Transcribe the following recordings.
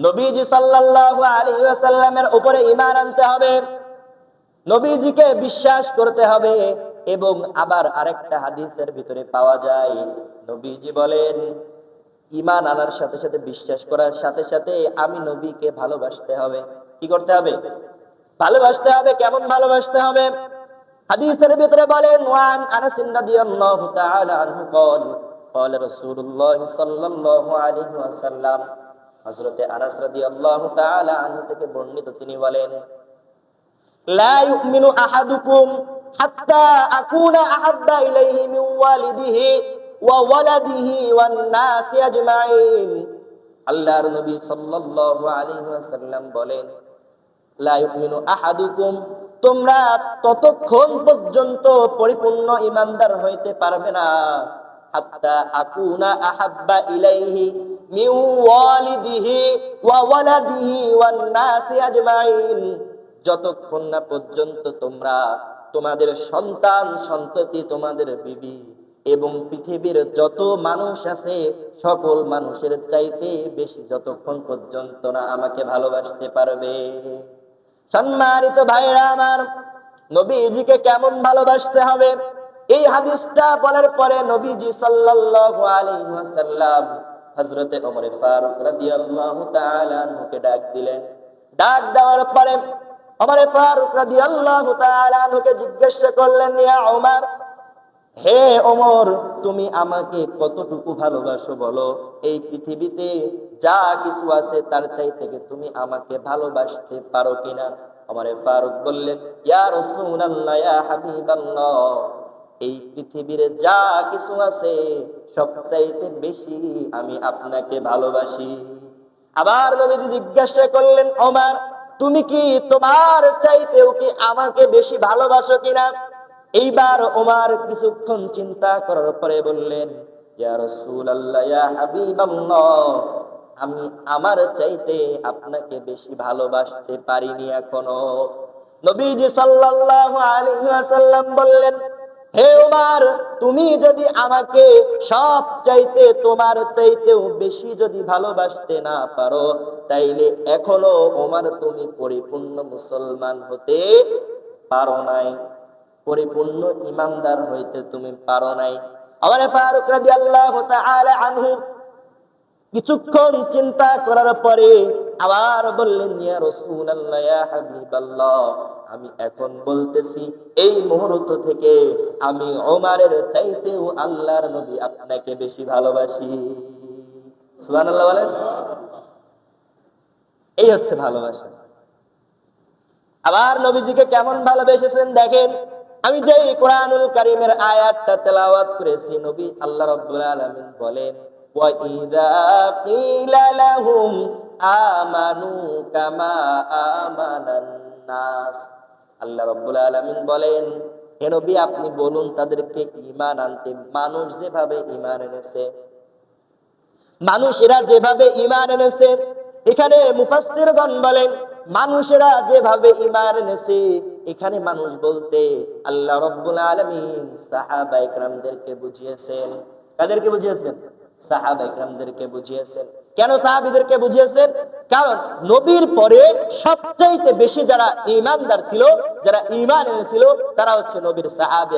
নবীজি সাল্লাল্লাহু আলাইহি ওয়াসাল্লামের উপরে ঈমান আনতে হবে নবীজিকে বিশ্বাস করতে হবে এবং আবার আরেকটা হাদিসের ভিতরে পাওয়া যায় নবীজি বলেন ঈমান আনার সাথে সাথে বিশ্বাস করার সাথে সাথে আমি নবীকে ভালোবাসতে হবে কি করতে হবে ভালোবাসতে হবে কেমন ভালোবাসতে হবে হাদিসের ভিতরে বলেন ওয়ান আনাস রাদিয়াল্লাহু তাআলা আনহু قال قال رسول الله صلى الله عليه وسلم হজরতে আনাস রাদি আল্লাহ তাআলা আনহু থেকে বর্ণিত তিনি বলেন, লা ইউমিনু আহাদুকুম হাত্তা আকুনা আহাব্বা ইলাইহি মিন ওয়ালিদিহি ওয়া ওয়ালাদিহি ওয়ান নাস আজমাইন। আল্লাহর নবী সাল্লাল্লাহু আলাইহি ওয়াসাল্লাম বলেন, লা ইউমিনু আহাদুকুম, তোমরা ততক্ষণ পর্যন্ত পরিপূর্ণ ইমানদার হইতে পারবে না। হাত্তা আকুনা আহাব্বা ইলাইহি মিন ওয়ালিদিহি ওয়া ওয়ালাদিহি ওয়ান যতক্ষণ না পর্যন্ত তোমরা তোমাদের সন্তান, সন্ততি, তোমাদের বিবি এবং পৃথিবীর যত মানুষ আছে, সকল মানুষের চাইতে বেশি যতক্ষণ পর্যন্ত না আমাকে ভালোবাসতে পারবে। সম্মানিত ভাইরা আমার, নবীজিকে কেমন ভালোবাসতে হবে? এই হাদিসটা বলার পরে নবীজি সাল্লাল্লাহু আলাইহি ওয়াসাল্লাম হযরতে ওমর ফারুক রাদিয়াল্লাহু তাআলা আনহুকে ডাক দিলেন। ডাক দেওয়ার পরে ওমর ফারুক রাদিয়াল্লাহু তাআলা আনহুকে জিজ্ঞাসা করলেন, ইয়া ওমর, হে ওমর, তুমি আমাকে কতটুকু ভালোবাসো বলো? এই পৃথিবীতে যা কিছু আছে তার চাই থেকে তুমি আমাকে ভালোবাসতে পারো কিনা? আমার ফারুক বললেন, ইয়া রাসূলুল্লাহ, ইয়া হাবিবাল্লাহ, এই পৃথিবীর যা কিছু আছে সবচাইতে বেশি আমি আপনাকে ভালোবাসি। আবার নবীজি জিজ্ঞাসা করলেন, ওমার, তুমি কি তোমার চাইতেও কি আমাকে বেশি ভালোবাসো কিনা? এইবার ওমার কিছুক্ষণ চিন্তা করার পরে বললেন আমি আমার চাইতে আপনাকে বেশি ভালোবাসতে পারিনি এখনও। নবীজি সাল্লাল্লাহু আলাইহি বললেন হে ওমার, তুমি যদি আমাকে সব চাইতে তোমার চাইতেও বেশি যদি ভালোবাসতে না পারো, তাইলে এখনও ওমার তুমি পরিপূর্ণ মুসলমান হতে পারো নাই। পরিপূর্ণ ইমানদার হইতে তুমি পারো নাই। আমার ফারুক রাদিয়াল্লাহু তাআলা আনহু কিছুক্ষণ চিন্তা করার পরে আবার বললেন আমি এখন বলতেছি, এই মুহূর্ত থেকে আমি ওমরের চাইতেও আল্লাহর নবী আপনাকে বেশি ভালোবাসি। বলেন। এই হচ্ছে ভালোবাসা। আবার নবীজিকে কেমন ভালোবেসেছেন দেখেন? আমি যে কোরআনুল কারীমের আয়াতটা তেলাওয়াত করেছি, নবী আল্লাহ রাব্বুল আলামিন বলেন আল্লাহ রাব্বুল আলামিন বলেন, হে আপনি বলুন তাদেরকে ঈমান আনতে মানুষ যেভাবে ঈমান এনেছে, মানুষেরা যেভাবে ইমান এনেছে, এখানে মুফাসসিরগণ বলেন, মানুষেরা যেভাবে ঈমান এনেছে, এখানে মানুষ বলতে আল্লাহ রব্বুল আলামিন সাহাবা ইকরামদেরকে বুঝিয়েছেন। কাদেরকে বুঝিয়েছেন? বুঝিয়েছেন। কেন সাহাবীদেরকে বুঝিয়েছেন? কারণ নবীর পরে সবচাইতে বেশি যারা ঈমানদার ছিল, যারা ঈমান এনেছিল, তারা হচ্ছে নবীর সাহাবী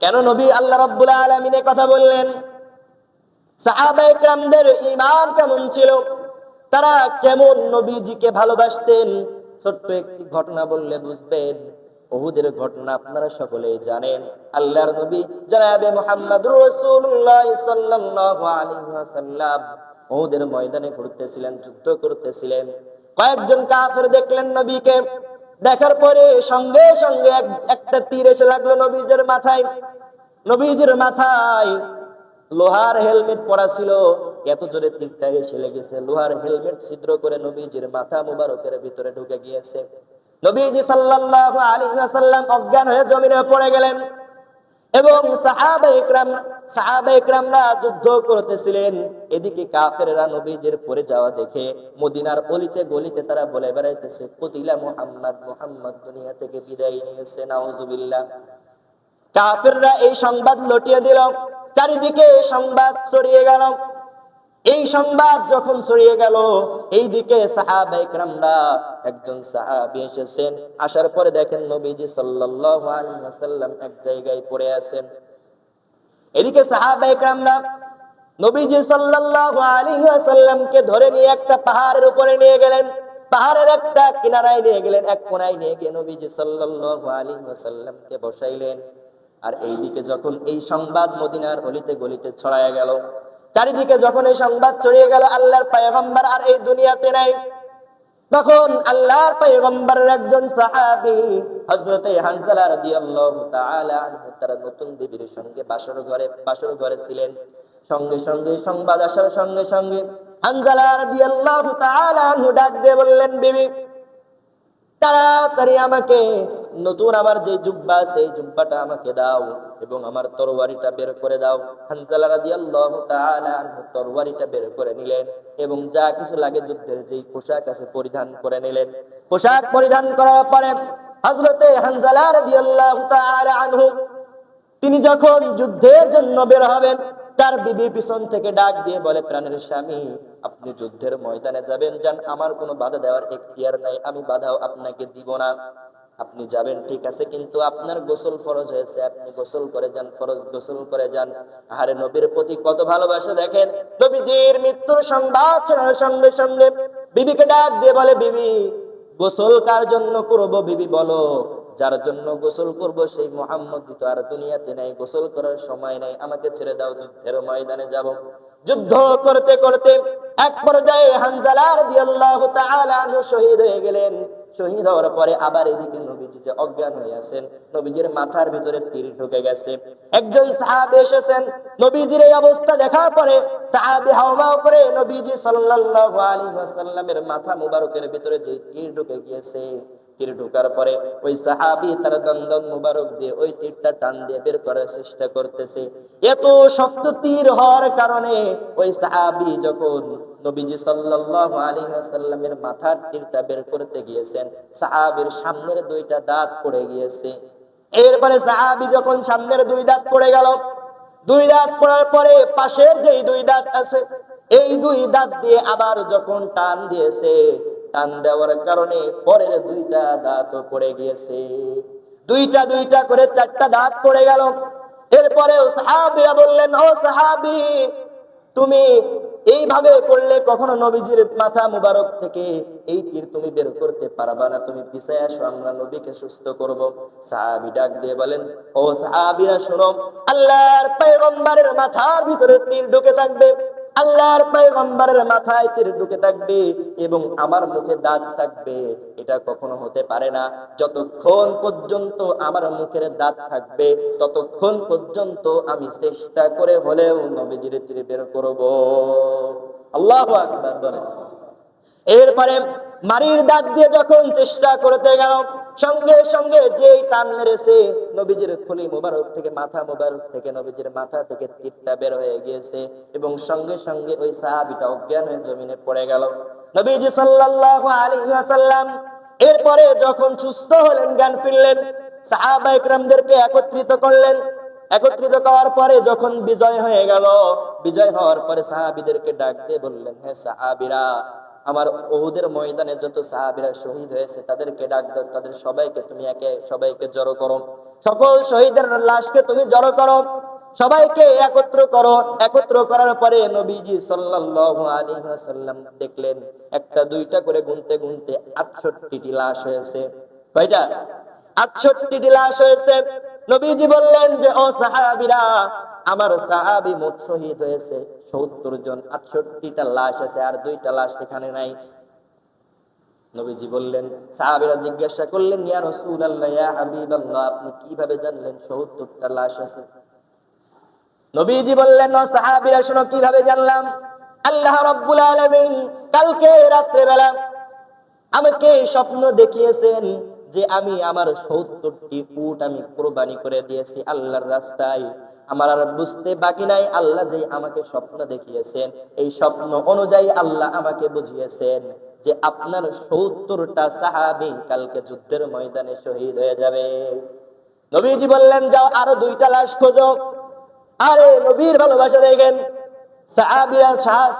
কেন নবী আল্লাহ কথা বললেন? সাহাবা ইকরামদের ঈমান কেমন ছিল? তারা কেমন নবীজিকে ভালোবাসতেন? ছোট্ট একটি ঘটনা বললে বুঝবেন। ওহুদের ঘটনা আপনারা সকলেই জানেন। আল্লাহর নবী জনাবে মুহাম্মদ রাসূলুল্লাহ সাল্লাল্লাহু আলাইহি ওয়াসাল্লাম ওহুদের ময়দানে ঘুরতেছিলেন, যুদ্ধ করতেছিলেন। কয়েকজন কাফের দেখলেন নবীকে। দেখার পরে সঙ্গে সঙ্গে একটা তীর এসে লাগল নবীজের মাথায়। নবীজির মাথায় লোহার হেলমেট পরা ছিল। এত জোরে তীরটা এসে লেগেছে। লোহার হেলমেট ছিদ্র করে নবীজির মাথা মুবারকের ভিতরে ঢুকে গিয়েছে। নবীজি সাল্লাল্লাহু আলাইহি ওয়াসাল্লাম অজ্ঞান হয়ে জমিনে পড়ে গেলেন এবং সাহাবা ইকরাম, সাহাবা ইকরামরা যুদ্ধ করতেছিলেন। এদিকে কাফেররা নবীজির পড়ে যাওয়া দেখে মদিনার অলিতে গলিতে তারা বলে বেড়াইতেছে, কতিলা মুহাম্মদ মুহাম্মদ দুনিয়া থেকে বিদায় নিয়েছে, নাউজুবিল্লাহ। কাফেররা এই সংবাদ লটিয়ে দিল, চারিদিকে এই সংবাদ ছড়িয়ে গেল। এই সংবাদ যখন ছড়িয়ে গেল, এইদিকে ইকরামরা একজন সাহাবী এসেছেন। আসার পরে দেখেন নবীজি ওয়াসাল্লাম এক জায়গায় পড়ে আছেন। এদিকে সাহাবা নবীজি সাল্লাল্লাহু আলাইহি ওয়াসাল্লামকে ধরে নিয়ে একটা পাহাড়ের উপরে নিয়ে গেলেন। পাহাড়ের একটা কিনারায় নিয়ে গেলেন, এক কোনায় নিয়ে গিয়ে নবীজি সাল্লাল্লাহু আলাইহি বসাইলেন। আর এইদিকে যখন এই সংবাদ মদিনার অলিতে গলিতে ছড়ায় গেল চারিদিকে যখন এই সংবাদ ছড়িয়ে গেল, আল্লাহর পয়গম্বর আর এই দুনিয়াতে নাই। তখন আল্লাহর পয়গম্বরের একজন সাহাবী হযরতে হানজালা রাদিয়াল্লাহু তাআলা আনহু তার নতুন বিবির সঙ্গে বাসর ঘরে বাসর ঘরে ছিলেন। সঙ্গে সঙ্গে সংবাদ আসার সঙ্গে সঙ্গে হানজালা রাদিয়াল্লাহু তাআলা আনহু ডাক দিয়ে বললেন, বিবি, তাড়াতাড়ি আমাকে নতুন আমার যে জুব্বা, সেই জুব্বাটা আমাকে দাও এবং আমার তরবারিটা বের করে দাও। তরবারিটা বের করে নিলেন এবং যা কিছু লাগে যুদ্ধের যেই পোশাক আছে পরিধান করে নিলেন। পোশাক পরিধান করার পরে হযরতে হানজালা তিনি যখন যুদ্ধের জন্য বের হবেন, তার বিবি পিছন থেকে ডাক দিয়ে বলে, প্রাণের স্বামী, আপনি যুদ্ধের ময়দানে যাবেন, যান। আমার কোনো বাধা দেওয়ার এখতিয়ার নাই। আমি বাধাও আপনাকে দিব না। আপনি যাবেন, ঠিক আছে, কিন্তু আপনার গোসল ফরজ হয়েছে, আপনি গোসল করে যান, ফরজ গোসল করে যান। আহারে নবীর প্রতি কত ভালোবাসা দেখেন? নবীজির মৃত্যুর সংবাদ শোনার সঙ্গে সঙ্গে বিবিকে ডাক দিয়ে বলে, বিবি, গোসল কার জন্য করব বিবি, বলো। যার জন্য গোসল করব সেই মোহাম্মদ তো আর দুনিয়াতে নাই, গোসল করার সময় নাই। আমাকে ছেড়ে দাও, যুদ্ধের ময়দানে যাব। যুদ্ধ করতে করতে এক পর্যায়ে হানজালা রাদিয়াল্লাহু তাআলা আনহু শহীদ হয়ে গেলেন। শহীদ হওয়ার পরে আবার এদিকে নবীজি যে অজ্ঞান হয়ে নবীজির মাথার ভিতরে তীর ঢুকে গেছে। একজন সাহাবে এসেছেন, নবীজির এই অবস্থা দেখার পরে সাহাবে হাওমাও করে নবীজি সাল্লাল্লাহু আলাইহি ওয়াসাল্লামের মাথা মুবারকের ভিতরে যে তীর ঢুকে গিয়েছে। তীর পরে ওই সাহাবি তার দন্দন মুবারক দিয়ে ওই তীরটা টান দিয়ে বের করার চেষ্টা করতেছে। এত শক্ত তীর হওয়ার কারণে ওই সাহাবি যখন নবীজি মাথার তীরটা বের করতে গিয়েছেন সামনের দুইটা দাঁত পড়ে গিয়েছে। এরপরে সাহাবি যখন সামনের দুই দাঁত পড়ে গেল, দুই দাঁত পড়ার পরে পাশের যেই দুই দাঁত আছে, এই দুই দাঁত দিয়ে আবার যখন টান দিয়েছে টান দেওয়ার কারণে পরের দুইটা দাঁত পড়ে গিয়েছে। দুইটা দুইটা করে চারটা দাঁত পড়ে গেল। এরপরে সাহাবিরা বললেন, ও সাহাবি, তুমি এইভাবে করলে কখনো নবীজির মাথা মুবারক থেকে এই তীর তুমি বের করতে পারবা না। তুমি পিছায় আসো, আমরা নবীকে সুস্থ করব। সাহাবি ডাক দিয়ে বলেন, ও সাহাবিরা, শোনো, আল্লাহর পয়গম্বরের মাথার ভিতরে তীর ঢুকে থাকবে। আল্লাহর পয়গম্বরের মাথায় তীর ঢুকে থাকবে এবং আমার মুখে দাঁত থাকবে। এটা কখনো হতে পারে না। যতক্ষণ পর্যন্ত আমার মুখের দাঁত থাকবে, ততক্ষণ পর্যন্ত আমি চেষ্টা করে হলেও নবীজির তীর বের করব। আল্লাহ আকবার বলেন। এরপরে মারির দাঁত দিয়ে যখন চেষ্টা করতে গেল সঙ্গে সঙ্গে যে টান মেরেছে, নবীজির খুলি মোবারক থেকে, মাথা মোবারক থেকে, নবীজির মাথা থেকে তীরটা বের হয়ে গিয়েছে এবং সঙ্গে সঙ্গে ওই সাহাবিটা অজ্ঞান হয়ে জমিনে পড়ে গেল। নবীজি সাল্লাল্লাহু আলাইহি ওয়াসাল্লাম এরপরে যখন সুস্থ হলেন, জ্ঞান ফিরলেন, সাহাবা ইকরামদেরকে একত্রিত করলেন। একত্রিত করার পরে যখন বিজয় হয়ে গেল, বিজয় হওয়ার পরে সাহাবিদেরকে ডাক দিয়ে বললেন হ্যাঁ সাহাবিরা আমার ওহুদের ময়দানে যত সাহাবিরা শহীদ হয়েছে, তাদেরকে ডাক দাও, তাদের সবাইকে তুমি একে, সবাইকে জড়ো করো। সকল শহীদের লাশকে তুমি জড়ো করো, সবাইকে একত্র করো। একত্র করার পরে নবীজি সাল্লাল্লাহু আলাইহি ওয়াসাল্লাম দেখলেন, একটা দুইটা করে গুনতে গুনতে 68টি লাশ হয়েছে। কয়টা? 68টি লাশ হয়েছে। নবীজি বললেন যে, ও সাহাবীরা আমার সাহাবী মোট শহীদ হয়েছে সত্তর জন, আটষট্টিটা লাশ আছে আর দুইটা লাশ এখানে নাই। নবীজি বললেন, সাহাবীরা জিজ্ঞাসা করলেন, ইয়া ইয়া আপনি কীভাবে জানলেন লাশ আছে? নবীজি বললেন সাহাবীরা কীভাবে জানলাম? আল্লাহ কালকে আমাকে স্বপ্ন দেখিয়েছেন যে আমি আমার সত্তরটি উট আমি কোরবানি করে দিয়েছি আল্লাহর রাস্তায়। আমার আর বুঝতে বাকি নাই। আল্লাহ যে আমাকে স্বপ্ন দেখিয়েছেন, এই স্বপ্ন অনুযায়ী আল্লাহ আমাকে বুঝিয়েছেন যে আপনার সত্তরটা সাহাবি কালকে যুদ্ধের ময়দানে শহীদ হয়ে যাবে। নবীজি বললেন, যাও, আরও দুইটা লাশ খোঁজো। আরে নবীর ভালোবাসা দেখেন, সাহাবিরা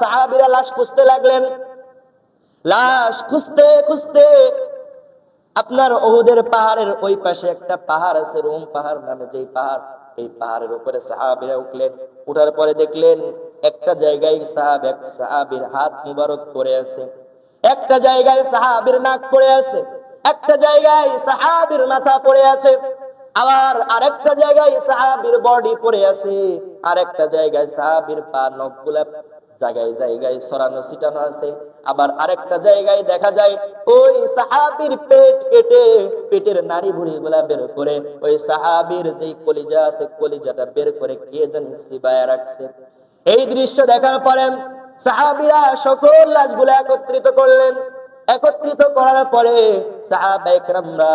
সাহাবিরা লাশ খুঁজতে লাগলেন। লাশ খুঁজতে খুঁজতে আপনার ওহুদের পাহাড়ের ওই পাশে একটা পাহাড় আছে, রোম পাহাড় নামে যেই পাহাড়। এই পাহাড়ের উপরে সাহাবিরা উঠলেন। উঠার পরে দেখলেন একটা জায়গায় সাহাব, এক সাহাবির হাত মুবারক পড়ে আছে। একটা জায়গায় সাহাবির নাক পড়ে আছে। একটা জায়গায় সাহাবির মাথা পড়ে আছে। আবার আরেকটা জায়গায় সাহাবির বডি পড়ে আছে। আরেকটা জায়গায় সাহাবির পা নখগুলা জায়গায় জায়গায় সরানো ছিটানো আছে। আবার আরেকটা জায়গায় দেখা যায়, ওই সাহাবির পেট কেটে পেটের নাড়ি ভুড়ি গুলা বের করে, ওই সাহাবির যেই কলিজা আছে, কলিজাটা বের করে কে জানি সিবায় রাখছে। এই দৃশ্য দেখার পরে সাহাবিরা সকল লাশগুলা একত্রিত করলেন। একত্রিত করার পরে সাহাবা একরামরা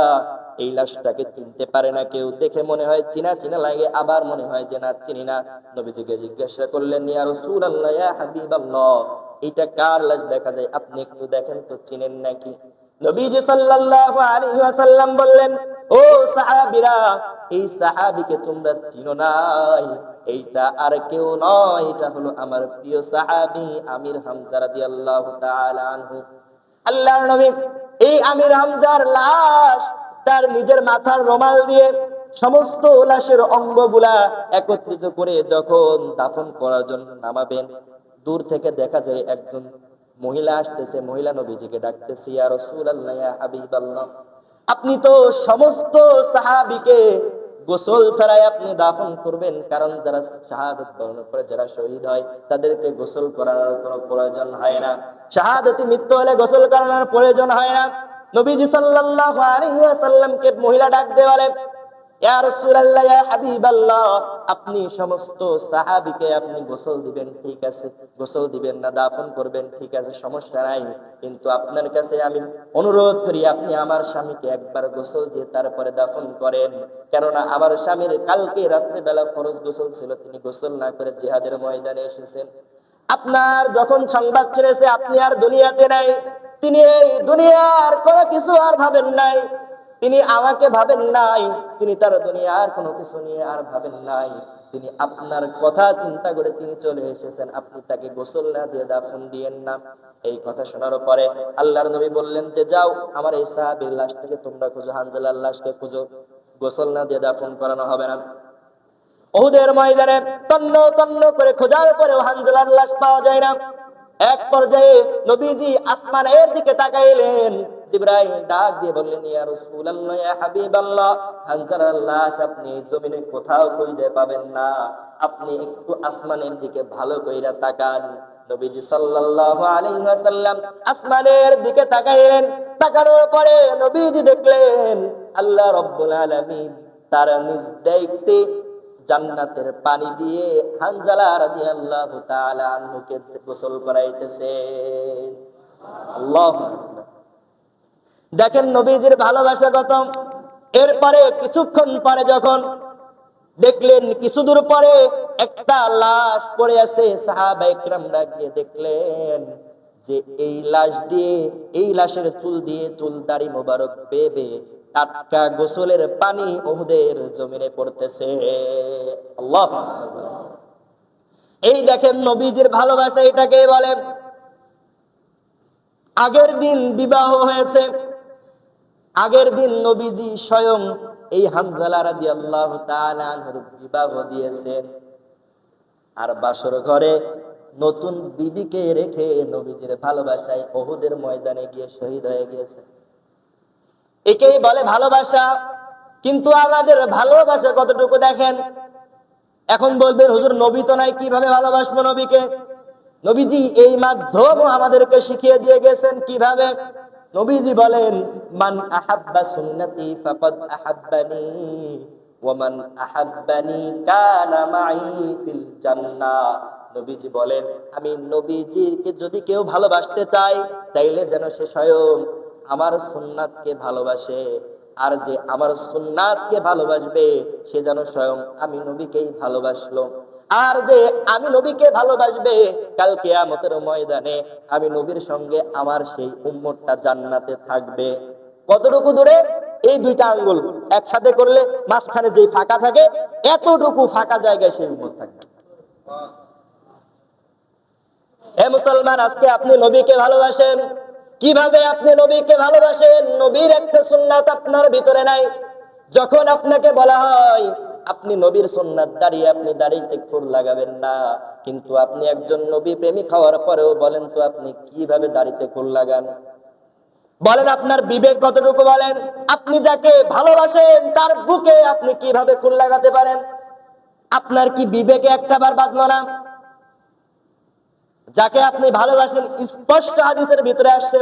এই লাশটাকে চিনতে পারে না কেউ। দেখে মনে হয় চিনা চিনা লাগে, আবার মনে হয় যে না, চিনি না। নবীজিকে জিজ্ঞাসা করলেন, ইয়া রাসূলুল্লাহ, ইয়া হাবিবাল্লাহ এটা কার লাশ দেখা যায়? আপনি একটু দেখেন তো চিনেন নাকি? নবীজি সাল্লাল্লাহু আলাইহি ওয়াসাল্লাম বললেন, ও সাহাবীরা, এই সাহাবীকে তোমরা চিনো নাই। এইটা আর কেউ নয়, এটা হলো আমার প্রিয় সাহাবী আমির হামজা রাদিয়াল্লাহু তাআলা আনহু। আল্লাহর নবী এই আমির হামজার লাশ, তার নিজের মাথার রোমাল দিয়ে সমস্ত লাশের অঙ্গগুলা একত্রিত করে যখন দাফন করার জন্য নামাবেন দূর থেকে দেখা যায় একজন মহিলা আসতেছে, মহিলা নবীজিকে ডাকতেছে, ইয়া রাসূলুল্লাহ হাবিবাল্লাহ, আপনি তো সমস্ত সাহাবীকে গোসল ছাড়াই আপনি দাফন করবেন, কারণ যারা শাহাদত বরণ করে, যারা শহীদ হয়, তাদেরকে গোসল করানোর কোনো প্রয়োজন হয় না। শাহাদতি মৃত্যু হলে গোসল করানোর প্রয়োজন হয় না। নবীজি সাল্লাল্লাহু আলাইহি ওয়াসাল্লামকে মহিলা ডাক দেওয়ালে আপনি সমস্ত সাহাবীকে আপনি গোসল দিবেন, ঠিক আছে? গোসল দিবেন না, দাফন করবেন, ঠিক আছে? সমস্যা নাই। কিন্তু আপনার কাছে আমি অনুরোধ করি, আপনি আমার স্বামীকে একবার গোসল দিয়ে তারপরে দাফন করেন। কেননা আমার স্বামীর কালকে রাত্রে বেলা ফরজ গোসল ছিল, তিনি গোসল না করে জিহাদের ময়দানে এসেছেন। আপনার যখন সংবাদ ছেড়েছে, আপনি আর দুনিয়াতে নাই। তিনি এই দুনিয়ার কোনো কিছু আর ভাবেন নাই। তিনি আমাকে ভাবেন নাই। তিনি তার দুনিয়ার কোনো কিছু নিয়ে আর ভাবেন নাই। তিনি আপনার কথা চিন্তা করে তিনি চলে এসেছেন। আপনি তাকে গোসল না দিয়ে দাফন দিয়েন না। এই কথা শোনার পরে আল্লাহর নবী বললেন যে, যাও, আমার এই সাহাবীর থেকে তোমরা খুঁজো, হানজালার লাশকে খুঁজো। গোসল না দিয়ে দাফন করানো হবে না। ওহুদের ময়দানে তন্ন তন্ন করে খোঁজার পরেও হানজালার লাশ পাওয়া যায় না। এক পর্যায়ে নবীজি আসমানের দিকে তাকাইলেন। ডাক দিয়ে বললেন, ইয়া রাসূলুল্লাহ, ইয়া হাবিবাল্লাহ লাশ আপনি জমিনে কোথাও খুঁজে পাবেন না। আপনি একটু আসমানের দিকে ভালো কইরা তাকান। নবীজি সাল্লাল্লাহু আলাইহি ওয়াসাল্লাম আসমানের দিকে তাকাইলেন। তাকানোর পরে নবীজি দেখলেন, আল্লাহ আলামিন তার নিজ দায়িত্বে জান্নাতের পানি দিয়ে হানজালা রাদিয়াল্লাহু তাআলা আনহুকে গোসল করাইতেছে। দেখেন নবীজির ভালোবাসা কত এরপরে কিছুক্ষণ পরে যখন দেখলেন কিছু দূর পরে একটা লাশ পড়ে আছে, সাহাবা গিয়ে দেখলেন যে এই লাশ দিয়ে, এই লাশের চুল দিয়ে চুল দাড়ি মোবারক বেবে টাটকা গোসলের পানি ওহুদের জমিনে পড়তেছে। আল্লাহ এই দেখেন নবীজির ভালোবাসা এটাকে বলে, আগের দিন বিবাহ হয়েছে। আগের দিন নবীজি স্বয়ং এই হামজালা তাআলা আনহুর বিবাহ দিয়েছেন আর বাসর ঘরে নতুন বিবিকে রেখে নবীজির ভালোবাসায় ওহুদের ময়দানে গিয়ে শহীদ হয়ে গিয়েছে। একেই বলে ভালোবাসা, কিন্তু আমাদের ভালোবাসা কতটুকু দেখেন? এখন বলবেন, হুজুর, নবী তো নাই কীভাবে ভালোবাসবো নবীকে? নবীজি এই মাধ্যম আমাদেরকে শিখিয়ে দিয়ে গেছেন কীভাবে নবীজি বলেন, মান আহাব্বা সুন্নতি ফাকাদ আহাব্বানি ওয়ামান আহাব্বানি কানা মাই ফিল জান্নাহ নবীজি বলেন, আমি নবীজিকে যদি কেউ ভালোবাসতে চাই, তাইলে যেন সে স্বয়ং আমার সুন্নাতকে ভালোবাসে। আর যে আমার সুন্নাতকে ভালোবাসবে, সে যেন স্বয়ং আমি নবীকেই ভালোবাসলো। আর যে আমি নবীকে ভালোবাসবে, কাল কেয়ামতের ময়দানে আমি নবীর সঙ্গে আমার সেই উম্মতটা জান্নাতে থাকবে। কতটুকু দূরে? এই দুইটা আঙ্গুল একসাথে করলে মাঝখানে যে ফাঁকা থাকে, এতটুকু ফাঁকা জায়গায় সেই উম্মত থাকবে। হে মুসলমান, আজকে আপনি নবীকে ভালোবাসেন। কীভাবে আপনি নবীকে ভালোবাসেন? নবীর একটা সুন্নাত আপনার ভিতরে নাই। যখন আপনাকে বলা হয় আপনি নবীর সুন্নাত দাঁড়িয়ে আপনি দাঁড়িয়ে ফুল লাগাবেন না। কিন্তু আপনি একজন নবী প্রেমিক হওয়ার পরেও বলেন তো আপনি কীভাবে দাড়িতে ফুল লাগান? বলেন, আপনার বিবেক কতটুকু বলেন? আপনি যাকে ভালোবাসেন, তার বুকে আপনি কীভাবে ফুল লাগাতে পারেন? আপনার কি বিবেকে একটাবার বাজলো না? যাকে আপনি ভালোবাসেন, স্পষ্ট হাদিসের ভিতরে আসছে,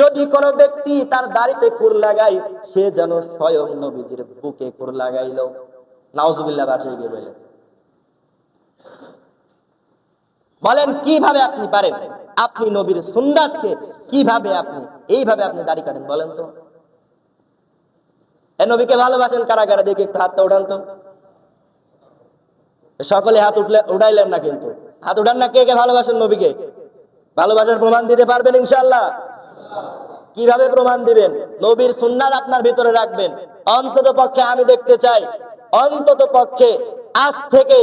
যদি কোনো ব্যক্তি তার দাড়িতে খুর লাগায়, সে যেন স্বয়ং নবীজির বুকে খুর লাগাইল। নাউজুবিল্লাহ বাসায় গিয়ে বলে। বলেন, কীভাবে আপনি পারেন? আপনি নবীর সুন্নাতকে কীভাবে আপনি, এইভাবে আপনি দাড়ি কাটেন বলেন তো। এ নবীকে ভালোবাসেন কারা কারা দেখে একটু হাতটা উঠান তো। সকলে হাত উঠলে, উঠাইলেন না কিন্তু। হাত উঠান না, কে কে ভালোবাসেন নবীকে? ভালোবাসার প্রমাণ দিতে পারবেন ইনশাল্লাহ কীভাবে প্রমাণ দিবেন? নবীর সুন্নাত আপনার ভিতরে রাখবেন। অন্তত পক্ষে আমি দেখতে চাই অন্তত পক্ষে আজ থেকে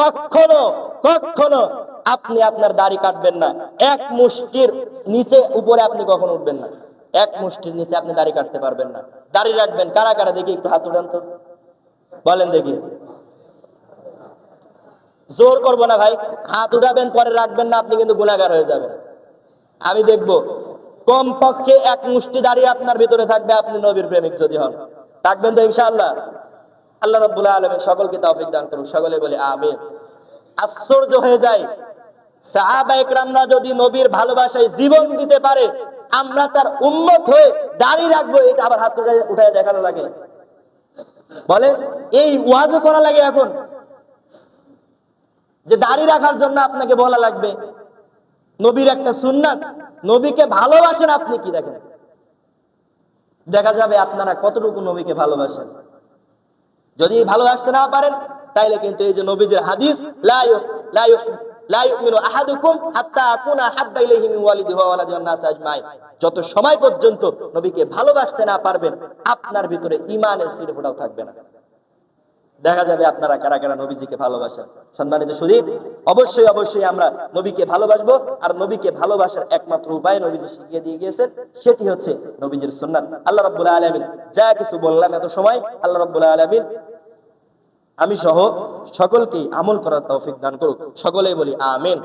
কখনো কখনো আপনি আপনার দাড়ি কাটবেন না। এক মুষ্টির নিচে উপরে আপনি কখনো উঠবেন না। এক মুষ্টির নিচে আপনি দাড়ি কাটতে পারবেন না। দাড়ি রাখবেন। কারা কারা? দেখি একটু হাত উঠান তো। বলেন দেখি। জোর করব না ভাই। হাত উঠাবেন, পরে রাখবেন না, আপনি কিন্তু গুণাগার হয়ে যাবেন। আমি দেখব কম পক্ষে এক মুষ্টি দাঁড়িয়ে আপনার ভিতরে থাকবে, আপনি নবীর প্রেমিক যদি হন। থাকবেন তো ইনশাআল্লাহ। আল্লাহ রব্বুল্লাহ আলমের সকলকে তৌফিক দান করুন সকলে বলে আমিন। আশ্চর্য হয়ে যায়, সাহাবা একরামরা যদি নবীর ভালোবাসায় জীবন দিতে পারে, আমরা তার উন্মত হয়ে দাঁড়িয়ে রাখব, এটা আবার হাত দেখানো লাগে। বলে, এই ওয়াজও করা লাগে এখন। যে দাড়ি রাখার জন্য আপনাকে বলা লাগবে, নবীর একটা সুন্নাত, নবীকে ভালোবাসেন আপনি কি দেখেন? দেখা যাবে আপনারা কতটুকু নবীকে ভালোবাসেন। যদি ভালোবাসতে না পারেন, তাইলে কিন্তু এই যে নবীজের হাদিস, লা ইউ- লা ইউ- লা ইউমিনু আহাদুকুম হাত্তা আকুনা হাব্বা ইলাইহি ওয়ালিদিহি ওয়া ওয়ালাদিহি ওয়ান নাস আজমাইন। যত সময় পর্যন্ত নবীকে ভালোবাসতে না পারবেন, আপনার ভিতরে ইমানের সিরফোটাও থাকবে না। দেখা যাবে আপনারা কারা কারা নবীজিকে ভালোবাসেন। সম্মানিত সুদীপ, অবশ্যই অবশ্যই আমরা নবীকে ভালোবাসবো, আর নবীকে ভালোবাসার একমাত্র উপায় নবীজি শিখিয়ে দিয়ে গিয়েছেন, সেটি হচ্ছে নবীজির সুন্নাত। আল্লাহ রব্বুল্লাহ আলমিন যা কিছু বললাম এত সময়, আল্লাহ রব্বুল্লাহ আলমিন আমি সহ সকলকেই আমল করার তৌফিক দান করুক। সকলেই বলি, আমিন।